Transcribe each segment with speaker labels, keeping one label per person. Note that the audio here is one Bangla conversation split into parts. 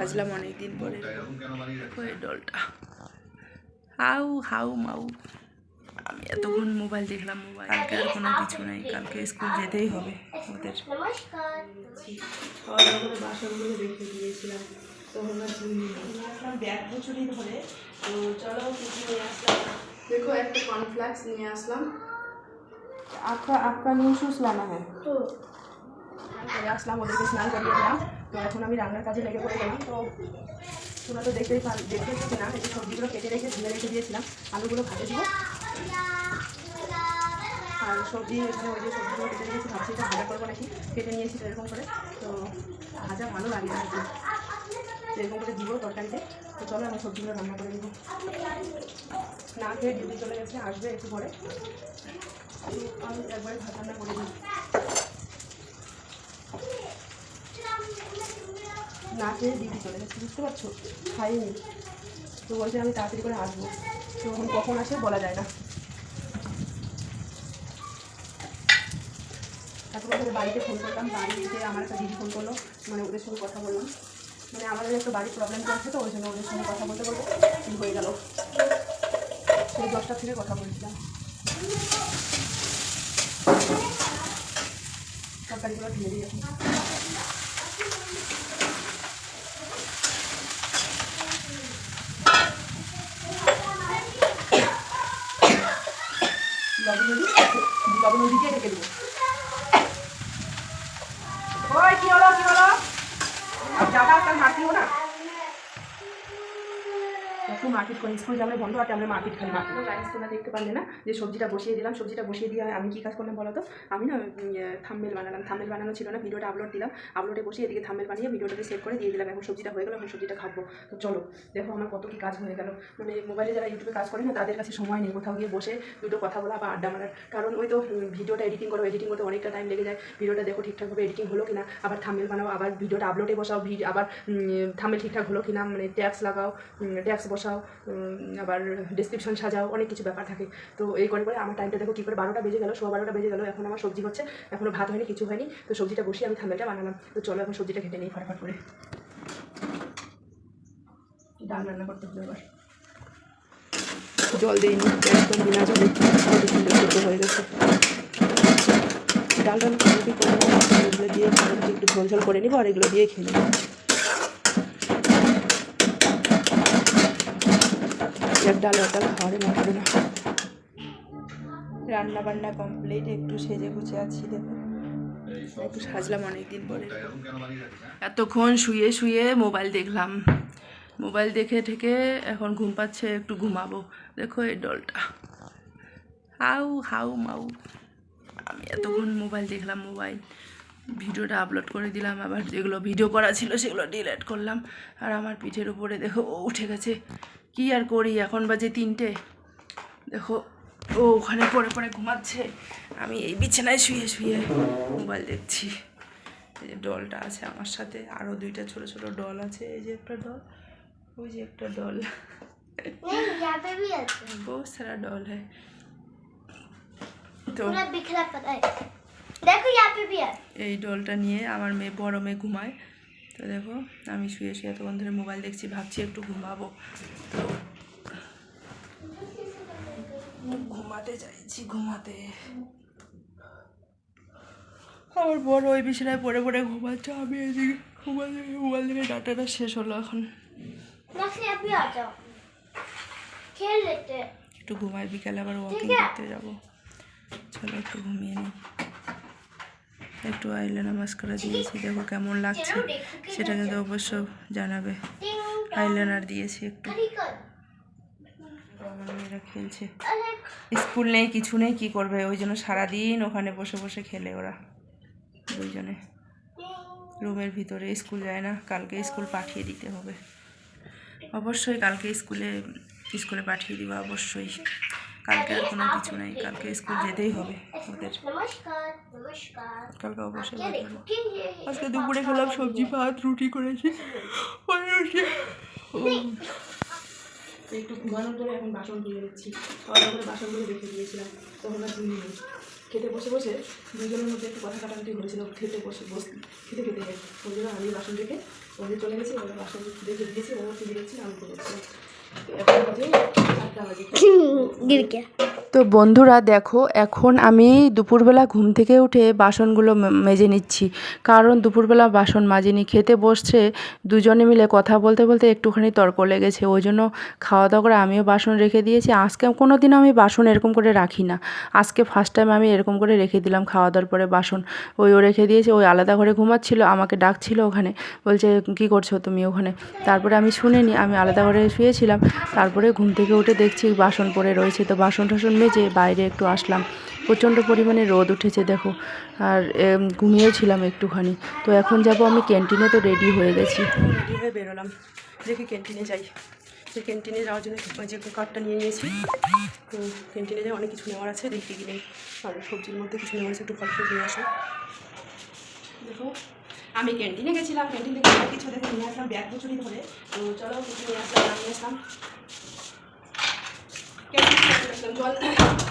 Speaker 1: সাজলাম অনেক দিন পরে ওই ডলটা হাউ হাউ মাউ আমি এতক্ষণ মোবাইল দেখলাম মোবাইল কালকে আর কোনো কিছু নাই কালকে স্কুল যেতেই হবে ওদের
Speaker 2: নমস্কার
Speaker 1: খাওয়া দাওয়া করে বাসনগুলো রেখে দিয়েছিলাম তো ভাবছি নিয়ে আসলাম ব্যাগ প্রচুরই ধরে তো চলো কিছু নিয়ে আসলাম দেখো একটা কর্নফ্লেক্স নিয়ে আসলাম आपका आपका नींद शुस लाना है
Speaker 2: তো
Speaker 1: করে আসলাম ওদেরকে স্নান করিয়ে দিলাম তো এখন আমি রান্নার কাজে লেগে পড়ে গেলাম। তো তোমরা তো দেখতেই পার দেখতে পাচ্ছি না, এই সবজিগুলো কেটে রেখে ধুয়ে রেখে দিয়েছিলাম, আলুগুলো ভাজে দিব। আর সবজি, এখানে ওই যে সবজিগুলো কেটে রেখেছি ভাবছি এটা ভাজা করব নাকি? কেটে নিয়েছি এরকম করে। তো ভাজা ভালো লাগে কি এরকম করে দিব তরকারিতে। তো চলো আমি সবজিগুলো রান্না করে দিব না খেয়ে ডিউটি চলে গেছে, আসবে একটু পরে। আমি একবারে ভাত রান্না করে দিই না খেয়ে ডিউটি চলে গেছে, বুঝতে পারছ? খাইনি। তো বলছে আমি তাড়াতাড়ি করে আসব। তো এখন কখন আসে বলা যায় না। তারপরে ওদের বাড়িতে ফোন করলাম বাড়িতে আমার একটা দিদি ফোন করল মানে ওদের সঙ্গে কথা বললাম। মানে আমাদের একটা বাড়ির প্রবলেম চলছে তো, ওই জন্য ওদের সঙ্গে কথা বলতে বলতে হয়ে গেল। সেই দশটা থেকে কথা বলছিলাম। তরকারিগুলো ঢেলে দিয়ে বাবু নদী বাবু নদীকে ঢেকে দেবো ওই কি হলো কি হলো আর যাবা কাল মারতিও না একটু মারপিট করে স্কুল যাবে বন্ধ আর আমরা মারপিট খালি। মারপিট গাইস তোমরা দেখতে পারলে না, যে সবজিটা বসিয়ে দিলাম, সবজিটা বসিয়ে দিয়ে আমি কি কাজ করলাম বলো তো আমি না থাম্বেল বানালাম। থাম্বেল বানানো ছিল না, ভিডিওটা আপলোড দিলাম। আপলোডে বসিয়ে এদিকে থাম্বেল বানিয়ে ভিডিওটাতে সেভ করে দিয়ে দিলাম। এখন সবজিটা হয়ে গেল, এখন সবজিটা খাব। তো চলো, দেখো আমার কত কি কাজ হয়ে গেল। মানে মোবাইলে যারা ইউটিউবে কাজ করে না, তাদের কাছে সময় নেই কোথাও গিয়ে বসে দুটো কথা বলা বা আড্ডা মারার। কারণ ওই তো ভিডিওটা এডিটিং করো এডিটিং করতে অনেকটা টাইম লেগে যায়। ভিডিওটা দেখো ঠিকঠাকভাবে এডিটিং হলো কিনা, আবার থাম্বেল বানাও, আবার ভিডিওটা আপলোডে বসাও আবার থাম্বেল ঠিকঠাক হলো কিনা মানে ট্যাক্স লাগাও ট্যাক্স বসাও। উম, আবার ডিসক্রিপশন সাজাও অনেক কিছু ব্যাপার থাকে। তো এই করে করে আমার টাইমটা দেখো কী করে বারোটা বেজে গেলো সোয়া বারোটা বেজে গেলো এখন আমার সবজি হচ্ছে এখনও ভাত হয়নি কিছু হয়নি তো সবজিটা বসিয়ে আমি থাম্বেলটা বানালাম। তো চলো এখন সবজিটা খেতে নিই ফটাফট করে। ডাল রান্না করতে হবে এবার জল দিইনি একদম বিনা জলে। কত সুন্দর হয়ে গেছে। ডাল রান্না দিয়ে একটু ঝোল ঝোল করে নিবো আর এগুলো দিয়ে খেয়ে নেব। এক ডাল এক ডাল খাওয়ারে না। রান্না বান্না কমপ্লিট একটু সেজে গুছে আছি, দেখো। একটু সাজলাম অনেকদিন পরে। এতক্ষণ শুয়ে শুয়ে মোবাইল দেখলাম। মোবাইল দেখে ঠেকে এখন ঘুম পাচ্ছে, একটু ঘুমাবো। দেখো এই ডলটা। হাউ হাউ, মাউ। আমি এতক্ষণ মোবাইল দেখলাম, মোবাইল। ভিডিওটা আপলোড করে দিলাম আবার যেগুলো ভিডিও করা ছিল সেগুলো ডিলিট করলাম আর আমার পিঠের উপরে দেখো ও উঠে গেছে কি আর করি এখন বাজে তিনটে দেখো ও ওখানে পড়ে পড়ে ঘুমাচ্ছে আমি এই বিছানায় শুয়ে শুয়ে মোবাইল দেখছি এই যে ডলটা আছে আমার সাথে আরও দুইটা ছোট ছোট ডল আছে এই যে একটা ডল ওই যে একটা ডল
Speaker 2: नहीं यहाँ पे भी है
Speaker 1: बहुत सारा डॉल है তো
Speaker 2: पूरा बिखरा पड़ा है देखो यहाँ पे भी है
Speaker 1: এই ডোলটা নিয়ে আমার মেয়ে বড় মেয়ে ঘুমায়। তো দেখো আমি শুয়ে শুয়ে এতক্ষণ ধরে মোবাইল দেখছি ভাবছি একটু ঘুমাবো। তো ঘুমাতে চাইছি ঘুমাতে। আমার বড় ওই বিছানায় পড়ে পড়ে ঘুমাচ্ছে আমি এদিকে ঘুমাতে মোবাইল দিকে ডাটাটা শেষ হলো এখন। একটু ঘুমাই বিকালে আবার ওয়াকিং করতে যাব। চলো একটু ঘুমিয়ে নিই। একটু আইলাইনার মাস্কারা দিয়েছি দেখো কেমন লাগছে। সেটা কিন্তু অবশ্য জানাবে। আইলাইনার দিয়েছি একটু। মেয়েরা খেলছে। স্কুল নেই কিছু নেই কী করবে? ওই জন্য সারাদিন ওখানে বসে বসে খেলে ওরা দুইজনে। রুমের ভিতরে স্কুল যায় না কালকে স্কুল পাঠিয়ে দিতে হবে। অবশ্যই কালকে স্কুলে স্কুলে পাঠিয়ে দিবা অবশ্যই। কালকে আর কোনো কিছু নেই কালকে স্কুল যেতেই হবে ওদের। কালকে অবশ্যই আজকে দুপুরে খেলাম সবজি ভাত রুটি করেছি। রুটি। একটু ঘুমানোর পরে এখন বাসন ধুয়ে নিচ্ছি খাওয়া দাওয়া বাসনগুলো রেখে দিয়েছিলাম। তখন আর খেতে বসে বসে দুজনের মধ্যে একটু কথা কাটাকাটি হয়েছিল। খেতে বসে বস। খেতে খেতে ওই জন্য আমি বাসন রেখে ওদের চলে গেছি। ওদের বাসন দেখে দিয়েছি। ওরা টিভি দেখছি আমি করেছি
Speaker 2: गिर गया
Speaker 3: তো বন্ধুরা দেখো, এখন আমি দুপুরবেলা ঘুম থেকে উঠে বাসনগুলো মেজে নিচ্ছি। কারণ দুপুরবেলা বাসন মাজিনি, খেতে বসছে, দুজনে মিলে কথা বলতে বলতে একটুখানি তর্ক লেগেছে। ওই জন্য খাওয়া দাওয়া করে আমিও বাসন রেখে দিয়েছি। আজকে কোনো দিনও আমি বাসন এরকম করে রাখি না। আজকে ফার্স্ট টাইম আমি এরকম করে রেখে দিলাম খাওয়া দাওয়ার পরে বাসন। ওই ও রেখে দিয়েছে, ওই আলাদা ঘরে ঘুমাচ্ছিল, আমাকে ডাকছিল ওখানে। বলছে, কি করছ তুমি ওখানে? তারপরে আমি শুনিনি, আমি আলাদা ঘরে শুয়েছিলাম। তারপরে ঘুম থেকে উঠে দেখছি বাসন পড়ে রয়েছে। তো বাসন টাসন মেজে বাইরে একটু আসলাম। প্রচণ্ড পরিমাণে রোদ উঠেছে, দেখো। আর ঘুমিয়েছিলাম একটুখানি। তো এখন যাব আমি ক্যান্টিনে, তো রেডি হয়ে গেছি।
Speaker 1: রেডি হয়ে বেরোলাম। দেখি ক্যান্টিনে যাই। যে ক্যান্টিনে যাওয়ার জন্য যে কার্ডটা নিয়ে নিয়েছি। তো ক্যান্টিনে যাই অনেক কিছু নেওয়ার আছে, দেখি কি নেই। আর সবজির মধ্যে কিছু নেওয়ার আছে, একটু ফল ফুল নিয়ে আসো। দেখো, আমি ক্যান্টিনে গেছিলাম। ক্যান্টিন থেকে কিছু দেখে নিয়ে আসলাম, ব্যাগ কচুরি ধরে। তো চলো কিছু নিয়ে আসলাম নিয়ে আসলাম। ক্যান্টিনে জল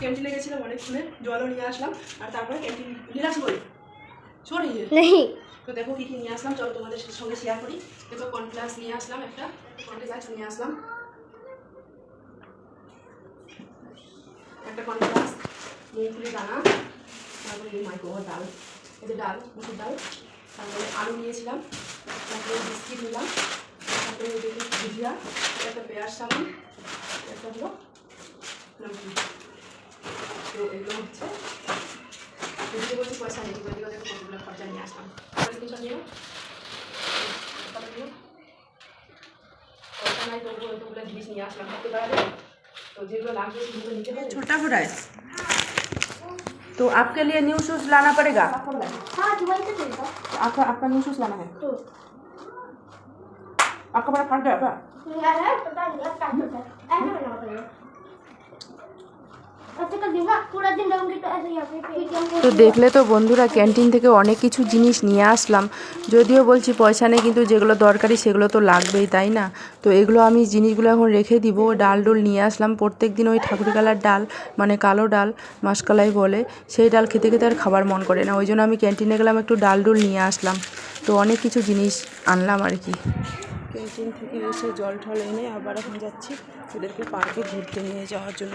Speaker 1: ক্যান্টিনে গেছিলাম অনেকক্ষণে জলও নিয়ে আসলাম আর তারপরে ক্যান্টিন নীলাস বই সরি। তো দেখো কী কী নিয়ে আসলাম চলো তোমাদের সঙ্গে শেয়ার করি। দেখো কর্নফ্লাক্স নিয়ে আসলাম একটা কর্নফ্লাক্স নিয়ে আসলাম। একটা কর্নফ্লাক্স মুগফুলি দানা তারপরে এই মাইক্রো ডাল। এই যে ডাল মুসুর ডাল। তারপরে আলু নিয়েছিলাম তারপরে বিস্কিট নিলাম তারপরে ভুজিয়া একটা পেঁয়াজ সাবান একটা হলো নমকিন তো এগুলো হচ্ছে এদিকে বলছি পয়সা নেই ওইদিকে দেখো কতগুলো খরচা নিয়ে আসলাম স্ক্রিনশট নিও কত নিও পয়সা নাই তবুও এতগুলো জিনিস নিয়ে আসলাম করতে পারবে তো যেগুলো লাগবে সেগুলো নিতে হবে
Speaker 3: छोटा हो रहा है तो आपके लिए न्यू शूज़ लाना पड़ेगा
Speaker 2: हाँ दुबई से चलता
Speaker 1: आपका आपका न्यू शूज़ लाना है आपका बड़ा फट गया क्या
Speaker 2: यार है पता नहीं
Speaker 3: তো দেখলে তো বন্ধুরা ক্যান্টিন থেকে অনেক কিছু জিনিস নিয়ে আসলাম। যদিও বলছি পয়সা নেই, কিন্তু যেগুলো দরকারি সেগুলো তো লাগবেই, তাই না? তো এগুলো আমি জিনিসগুলো এখন রেখে দিব। ডাল ডোল নিয়ে আসলাম। প্রত্যেক দিন ওই ঠাকুর কালার ডাল মানে কালো ডাল, মাসকালাই বলে, সেই ডাল খেতে খেতে আর খাবার মন করে না। ওই জন্য আমি ক্যান্টিনে গেলাম, একটু ডাল ডোল নিয়ে আসলাম। তো অনেক কিছু জিনিস আনলাম আর কি।
Speaker 1: ক্যান্টিন থেকে এসে জল ঠল এনে আবার এখন যাচ্ছি। ওদেরকে পার্কে ঘুরতে নিয়ে যাওয়ার জন্য।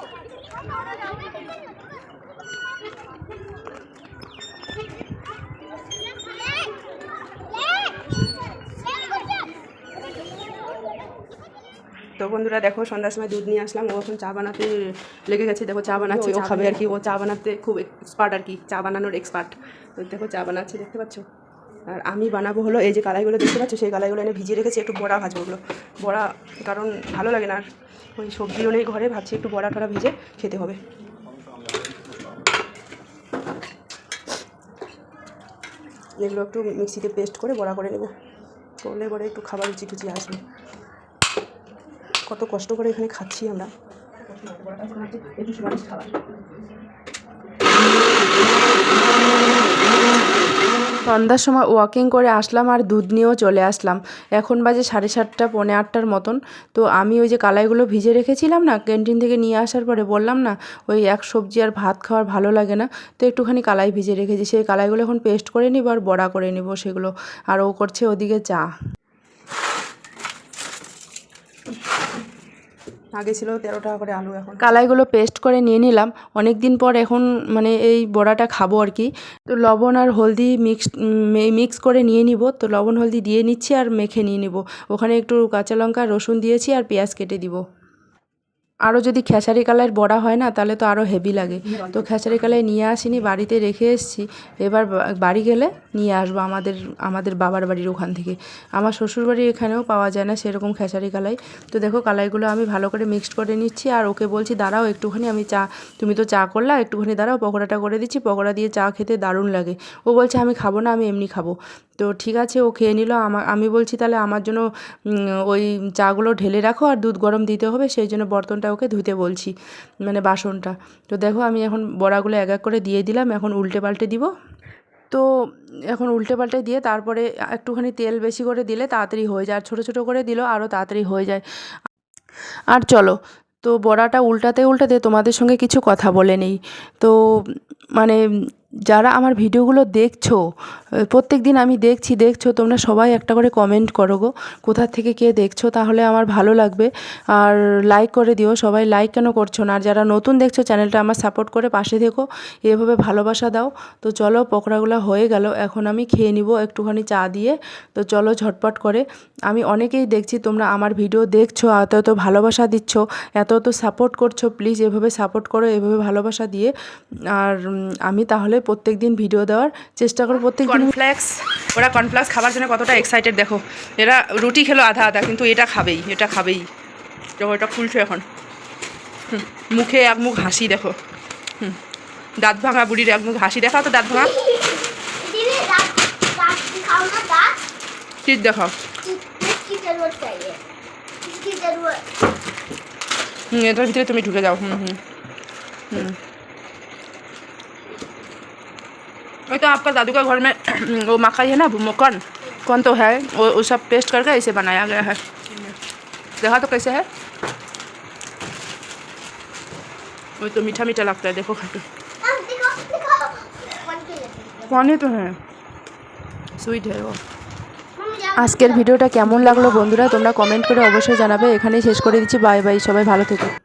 Speaker 1: তো বন্ধুরা দেখো সন্ধ্যার সময় দুধ নিয়ে আসলাম। ও এখন চা বানাতে লেগে গেছে। দেখো চা বানাচ্ছে ও খাবে আর কি। ও চা বানাতে খুব এক্সপার্ট আর কি চা বানানোর এক্সপার্ট তো দেখো চা বানাচ্ছে দেখতে পাচ্ছ? আর আমি বানাবো হলো এই যে কালাইগুলো দেখতে পাচ্ছ? সেই কালাইগুলো এনে ভিজিয়ে রেখেছি একটু বড়া ভাজবো ওগুলো। বড়া কারণ ভালো লাগে না আর। ওই সবজিও নেই ঘরে ভাবছি একটু বড়া টড়া ভিজে খেতে হবে। এগুলো একটু মিক্সিতে পেস্ট করে বড়া করে নেব। করলে পরে একটু খাবার রুচি টুচি আসবে। কত কষ্ট করে এখানে খাচ্ছি আমরা।
Speaker 3: সন্ধ্যার সময় ওয়াকিং করে আসলাম আর দুধ নিয়েও চলে আসলাম। এখন বাজে সাড়ে সাতটা, পৌনে আটটার মতন। তো আমি ওই যে কালাইগুলো ভিজে রেখেছিলাম না ক্যান্টিন থেকে নিয়ে আসার পরে বললাম না, ওই এক সবজি আর ভাত খাওয়ার ভালো লাগে না। তো একটুখানি কালাই ভিজে রেখেছি। সেই কালাইগুলো এখন পেস্ট করে নিব আর বড়া করে নিব সেগুলো। আর ও করছে ওদিকে চা।
Speaker 1: আগে ছিল তেরো টাকা করে আলু, এখন
Speaker 3: কালাইগুলো পেস্ট করে নিয়ে নিলাম। অনেক দিন পর এখন মানে এই বড়াটা খাব আর কি। তো লবণ আর হলদি মিক্স মিক্স করে নিয়ে নিব। তো লবণ হলদি দিয়ে নিচ্ছি আর মেখে নিয়ে নিব। ওখানে একটু কাঁচা লঙ্কা, রসুন দিয়েছি আর পেঁয়াজ কেটে দিব। আরও যদি খেসারি কালার বড়া হয় না, তাহলে তো আরও হেভি লাগে। তো খেসারি কালাই নিয়ে আসিনি, বাড়িতে রেখে এসেছি। এবার বাড়ি গেলে নিয়ে আসব আমাদের আমাদের বাবার বাড়ির ওখান থেকে। আমার শ্বশুর বাড়ি এখানেও পাওয়া যায় না সেরকম খেসারি কালাই। তো দেখো কালাইগুলো আমি ভালো করে মিক্সড করে নিচ্ছি, আর ওকে বলছি, দাঁড়াও একটুখানি, আমি চা, তুমি তো চা করলা, একটুখানি দাঁড়াও, পকোড়াটা করে দিচ্ছি, পকোড়া দিয়ে চা খেতে দারুণ লাগে। ও বলছে, আমি খাব না, আমি এমনি খাব। তো ঠিক আছে, ও খেয়ে নিল। আমা- আমি বলছি, তাহলে আমার জন্য ওই চাগুলো ঢেলে রাখো, আর দুধ গরম দিতে হবে, সেই জন্য বর্তনটা ওকে ধুতে বলছি মানে বাসনটা। তো দেখো আমি এখন বড়াগুলো এক এক করে দিয়ে দিলাম, এখন উল্টে পাল্টে দিব। তো এখন উল্টে পাল্টে দিয়ে তারপরে একটুখানি তেল বেশি করে দিলে তাড়াতাড়ি হয়ে যায়, আর ছোটো ছোটো করে দিলেও আরও তাড়াতাড়ি হয়ে যায়। আর চলো, তো বড়াটা উল্টাতে উল্টাতে তোমাদের সঙ্গে কিছু কথা বলে নেই। তো মানে যারা আমার ভিডিওগুলো দেখছ প্রত্যেক দিন আমি দেখছি, দেখছ, তোমরা সবাই একটা করে কমেন্ট করো গো, কোথা থেকে কে দেখছ, তাহলে আমার ভালো লাগবে। আর লাইক করে দিও, সবাই লাইক কেন করছ না? আর যারা নতুন দেখছ চ্যানেলটা আমার সাপোর্ট করে পাশে থেকো, এভাবে ভালোবাসা দাও। তো চলো, পকোড়াগুলো হয়ে গেল, এখন আমি খেয়ে নিব, একটুখানি চা দিয়ে। তো চলো, ঝটপট করে। আমি অনেকেই দেখছি, তোমরা আমার ভিডিও দেখছ, এত এত ভালোবাসা দিচ্ছ, এত এত সাপোর্ট করছ প্লিজ এভাবে সাপোর্ট করো, এভাবে ভালোবাসা দিয়ে। আর আমি তাহলে প্রত্যেক দিন ভিডিও দেওয়ার চেষ্টা করো প্রত্যেক
Speaker 1: কর্নফ্লেক্স ওরা কর্নফ্লেক্স খাবার জন্য কতটা এক্সাইটেড দেখো। এরা রুটি খেলো আধা আধা, কিন্তু এটা খাবেই এটা খাবেই। দেখো, এটা খুলছো এখন। মুখে এক মুখ হাসি দেখো। হুম, দাঁত ভাঙা বুড়ির এক মুখ হাসি। দেখাও তো দাঁত ভাঙা। চিট দেখাও। এটার ভিতরে তুমি ঢুকে যাও। হুম হুম হুম। वही तो आपका दादू का घर में वो मकाई है ना भूमोकन कौन तो है वो वो सब पेस्ट करके इसे बनाया गया है देखा तो कैसे है वो तो मीठा मीठा लगता है देखो खा के
Speaker 2: अब दिखाओ दिखाओ कौन के लिए
Speaker 1: पानी तो है स्वीट है वो
Speaker 2: मम्मी जाओ
Speaker 3: আজকের ভিডিওটা কেমন লাগলো বন্ধুরা তোমরা কমেন্ট করে অবশ্যই জানাবে এখানেই শেষ করে দিচ্ছি বাই বাই সবাই ভালো থেকো